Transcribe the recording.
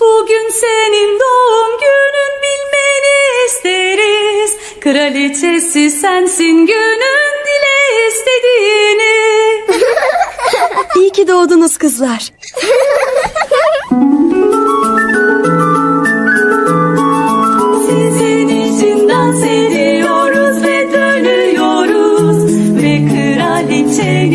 Bugün senin doğum günün bilmeni isteriz. Kraliçesi sensin günün dile istediğini. İyi ki doğdunuz kızlar. Sizin için dans ve dönüyoruz ve kraliçe